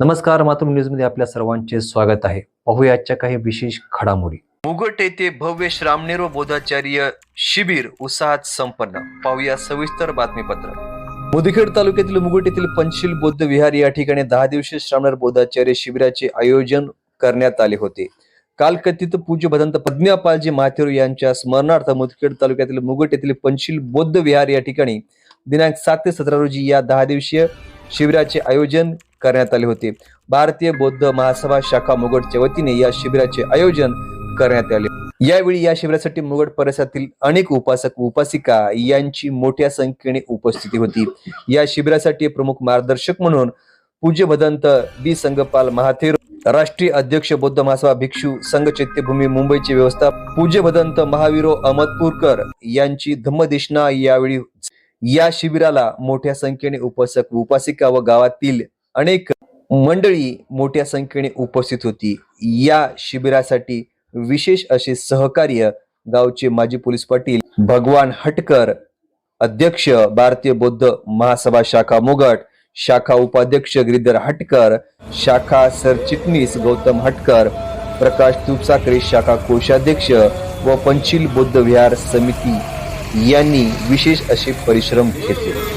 नमस्कार मातृ न्यूजमध्ये आपल्या सर्वांचे स्वागत आहे. पाहूया आजच्या काही विशेष घडामोडी. मुगट येथे भव्य श्रामनेर बोधाचार्य शिबिर उत्साहात संपन्न. पाहूया सविस्तर बातमीपत्र. मुदखेड तालुक्यातील मुगट येथील पंचशील बौद्ध विहार या ठिकाणी दहा दिवसीय श्रामनेर बोधाचार्य शिबिराचे आयोजन करण्यात आले होते. काल कथित पूज्य भदंत प्रज्ञापालजी माथेरू यांच्या स्मरणार्थ मुदखेड तालुक्यातील मुगट येथील पंचशील बौद्ध विहार या ठिकाणी दिनांक सात ते सतरा रोजी या दहा दिवसीय शिबिराचे आयोजन करण्यात आले होते. भारतीय बौद्ध महासभा शाखा मुगडच्या वतीने या शिबिराचे आयोजन करण्यात आले. यावेळी या शिबिरासाठी मुगड परिसरातील अनेक उपासक उपासिका यांची मोठ्या संख्येने उपस्थिती होती. या शिबिरासाठी प्रमुख मार्गदर्शक म्हणून पूज्य भदंत बी. संगपाल महाथेर राष्ट्रीय अध्यक्ष बौद्ध महासभा भिक्षू संघ चैत्यभूमी मुंबईचे व्यवस्था पूज्य भदंत महावीरो अहमदपूरकर यांची धम्मदेशना यावेळी या शिबिराला मोठ्या संख्येने उपासक उपासिका व गावातील अनेक मंडळी मोठ्या संख्येने उपस्थित होती. या शिबिरासाठी विशेष असे सहकार्य गावचे माजी पोलीस पाटील भगवान हटकर अध्यक्ष भारतीय बौद्ध महासभा शाखा मुगट शाखा उपाध्यक्ष गिरीधर हटकर शाखा सरचिटणीस गौतम हटकर प्रकाश तुपसाकरे शाखा कोषाध्यक्ष व पंचील बौद्ध विहार समिती यांनी विशेष असे परिश्रम घेतले.